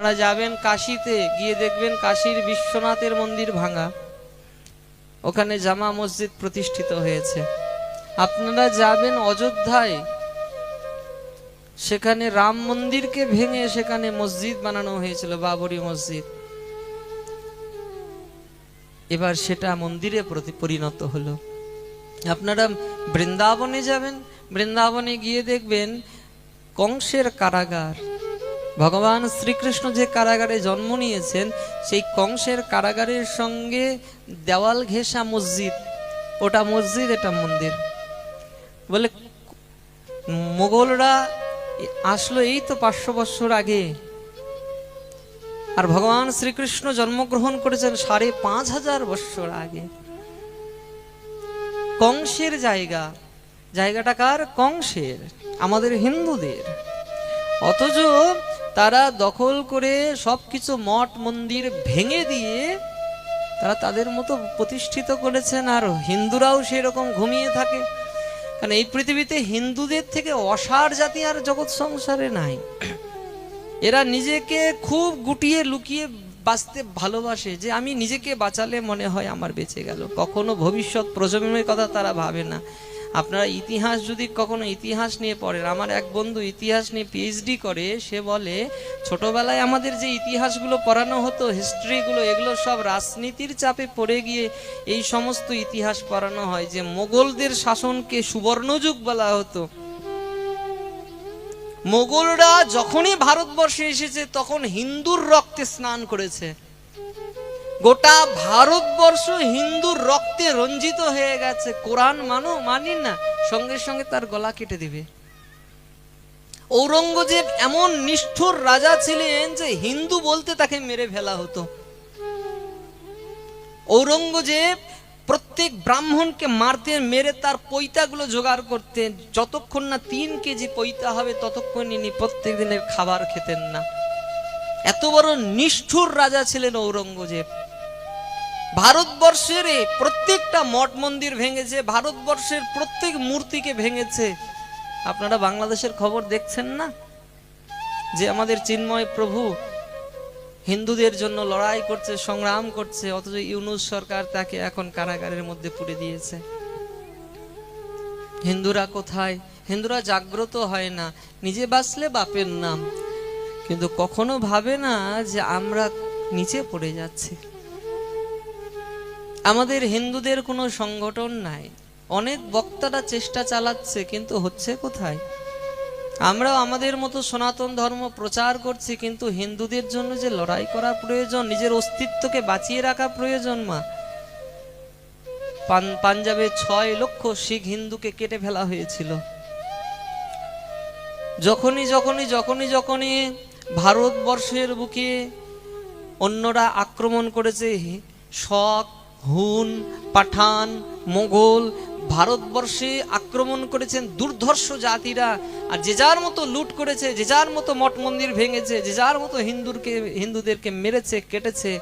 আপনারা যাবেন কাশিতে, গিয়ে দেখবেন কাশীর বিশ্বনাথের মন্দির ভাঙা। ওখানে জামা মসজিদ প্রতিষ্ঠিত হয়েছে। আপনারা যাবেন অযোধ্যায়। সেখানে রাম মন্দিরকে ভেঙে সেখানে মসজিদ বানানো হয়েছিল, বাবরি মসজিদ। এবার সেটা মন্দিরে পরিণত হলো। আপনারা বৃন্দাবনে যাবেন। বৃন্দাবনে গিয়ে দেখবেন কংসের কারাগার। ভগবান শ্রীকৃষ্ণ যে কারাগারে জন্ম নিয়েছেন, সেই কংসের কারাগারের সঙ্গে দেওয়াল ঘেঁষা মসজিদ। ওটা মসজিদ, এটা মন্দির। বলে, মোগলরা আসলো এই তো পাঁচশো বছর আগে। আর ভগবান শ্রীকৃষ্ণ জন্মগ্রহণ করেছেন সাড়ে পাঁচ হাজার বছর আগে। কংসের জায়গা। জায়গাটা কার? কংসের, আমাদের হিন্দুদের। অথচ তারা দখল করে সবকিছু মঠ মন্দির ভেঙে দিয়ে তারা তাদের মতো প্রতিষ্ঠিত করেছেন, আর হিন্দুরাও সেরকম ঘুমিয়ে থাকে। কারণ এই পৃথিবীতে হিন্দুদের থেকে অসার জাতি আর জগৎ সংসারে নাই। এরা নিজেকে খুব গুটিয়ে লুকিয়ে বাঁচতে ভালোবাসে, যে আমি নিজেকে বাঁচালে মনে হয় আমার বেঁচে গেল। কখনো ভবিষ্যৎ প্রজন্মের কথা তারা ভাবে না। আপনারা ইতিহাস যদি কখনো ইতিহাস নিয়ে পড়েন, আমার এক বন্ধু ইতিহাস নিয়ে পিএইচডি করে, সে বলে, ছোটবেলায় আমাদের যে ইতিহাসগুলো পড়ানো হতো হিস্ট্রিগুলো এগুলো সব রাজনীতির চাপে পড়ে গিয়ে এই সমস্ত ইতিহাস পড়ানো হয় যে মোগলদের শাসনকে সুবর্ণযুগ বলা হতো। মোগলরা যখনই ভারতবর্ষে এসেছে, তখন হিন্দুর রক্তে স্নান করেছে। গোটা ভারতবর্ষ হিন্দুর রক্তে রঞ্জিত হয়ে গেছে। কোরআন মানো মানি না, সঙ্গে সঙ্গে তার গলা কেটে দিবে। ঔরঙ্গজেব এমন নিষ্ঠুর রাজা ছিলেন যে হিন্দু বলতে তাকে মেরে ফেলা হতো। ঔরঙ্গজেব প্রত্যেক ব্রাহ্মণকে মারতে, মেরে তার পৈতাগুলো জোগাড় করতেন যতক্ষণ না তিন কেজি পৈতা হবে ততক্ষণ ইনি প্রত্যেক দিনের খাবার খেতেন না। এত বড় নিষ্ঠুর রাজা ছিলেন ঔরঙ্গজেব। ভারতবর্ষের প্রত্যেকটা মঠ মন্দির ভেঙেছে, ভারতবর্ষের প্রত্যেক মূর্তিকে ভেঙেছে। আপনারা বাংলাদেশের খবর দেখছেন না? যে আমাদের চিন্ময় প্রভু হিন্দুদের জন্য লড়াই করছে, সংগ্রাম করছে, অথচ ইউনুস সরকার তাকে এখন কারাগারের মধ্যে পুড়ে দিয়েছে। হিন্দুরা কোথায়? হিন্দুরা জাগ্রত হয় না, নিজে বাঁচলে বাপের নাম। কিন্তু কখনো ভাবে না যে আমরা নিচে পড়ে যাচ্ছি। আমাদের হিন্দুদের কোনো সংগঠন নাই। অনেক বক্তারা চেষ্টা চালাচ্ছে, কিন্তু হচ্ছে কোথায়? আমরাও আমাদের মতো সনাতন ধর্ম প্রচার করছি, কিন্তু হিন্দুদের জন্য যে লড়াই করা প্রয়োজন, নিজের অস্তিত্বকে বাঁচিয়ে রাখা প্রয়োজন, মা। পাঞ্জাবে ছয় লক্ষ শিখ হিন্দুকে কেটে ফেলা হয়েছিল। যখনই যখনই যখনই যখনই ভারতবর্ষের বুকে অন্যরা আক্রমণ করেছে শক হুন, পাঠান, মোগল, ভারতবর্ষে আক্রমণ করেছেন দুর্ধর্ষ জাতিরা। আর যে যার মতো লুট করেছে, যে যার মতো মঠ মন্দির ভেঙেছে, যে যার মতো হিন্দুরকে, হিন্দুদেরকে মেরেছে, কেটেছে।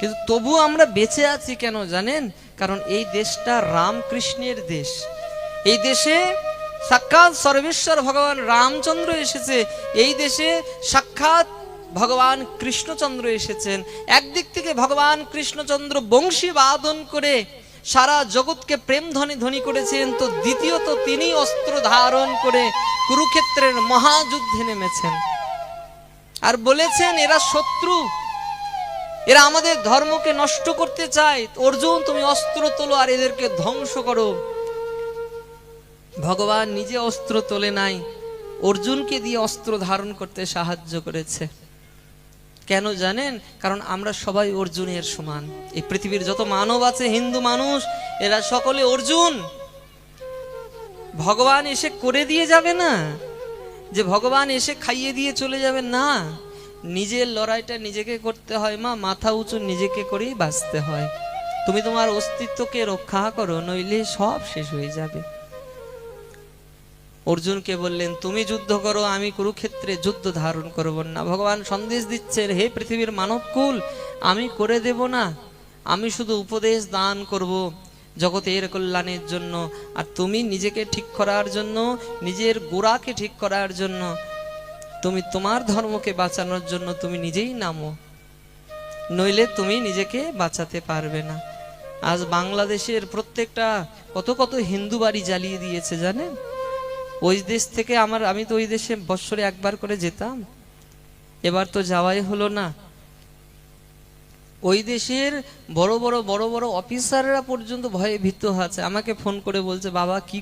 কিন্তু তবু আমরা বেঁচে আছি কেন জানেন? কারণ এই দেশটা রামকৃষ্ণের দেশ। এই দেশে সাক্ষাৎ সর্বেশ্বর ভগবান রামচন্দ্র এসেছে। এই দেশে সাক্ষাৎ ভগবান কৃষ্ণচন্দ্র এসেছেন। একদিক থেকে ভগবান কৃষ্ণচন্দ্র বংশী বাদন করে সারা জগৎকে প্রেম ধ্বনি ধ্বনি করেছেন, তো দ্বিতীয়ত তিনি অস্ত্র ধারণ করে কুরুক্ষেত্রের মহাযুদ্ধে নেমেছেন। আর বলেছেন, এরা শত্রু, এরা আমাদের ধর্মকে নষ্ট করতে চায় অর্জুন, তুমি অস্ত্র তোলো আর এদেরকে ধ্বংস করো। ভগবান নিজে অস্ত্র তোলে নাই, অর্জুনকে দিয়ে অস্ত্র ধারণ করতে সাহায্য করেছে। কেন জানেন? কারণ আমরা সবাই অর্জুনের সমান। এই পৃথিবীর যত মানব আছে, হিন্দু মানুষ, এরা সকলে অর্জুন। ভগবান এসে করে দিয়ে যাবে না? যে ভগবান এসে খাইয়ে দিয়ে চলে যাবে, না। নিজের লড়াইটা নিজেকে করতে হয়, মা। মাথা উঁচু নিজেকে করেই বাঁচতে হয়। তুমি তোমার অস্তিত্বকে রক্ষা করো, নইলে সব শেষ হয়ে যাবে। অর্জুনকে বললেন, তুমি যুদ্ধ করো, আমি কুরুক্ষেত্রে যুদ্ধ ধারণ করব না। ভগবান সন্দেশ দিচ্ছেন হে পৃথিবীর মানবকুল, আমি করে দেব না। আমি শুধু উপদেশ দান করব জগতের কল্যাণের জন্য। আর তুমি নিজেকে ঠিক করার জন্য, নিজের গোড়াকে ঠিক করার জন্য, তুমি তোমার ধর্মকে বাঁচানোর জন্য তুমি নিজেই নামো। নইলে তুমি নিজেকে বাঁচাতে পারবে না। আজ বাংলাদেশের প্রত্যেকটা, কত কত হিন্দু বাড়ি জ্বালিয়ে দিয়েছে জানেন? ওই দেশ থেকে আমার, আমি তো ওই দেশে বৎসরে একবার করে যেতাম। এবার তো যাওয়াই হলো না। ওই দেশের বড় বড় বড় বড় অফিসাররা পর্যন্ত ভয়ে ভীত আছে। আমাকে ফোন করে বলছে, বাবা, কি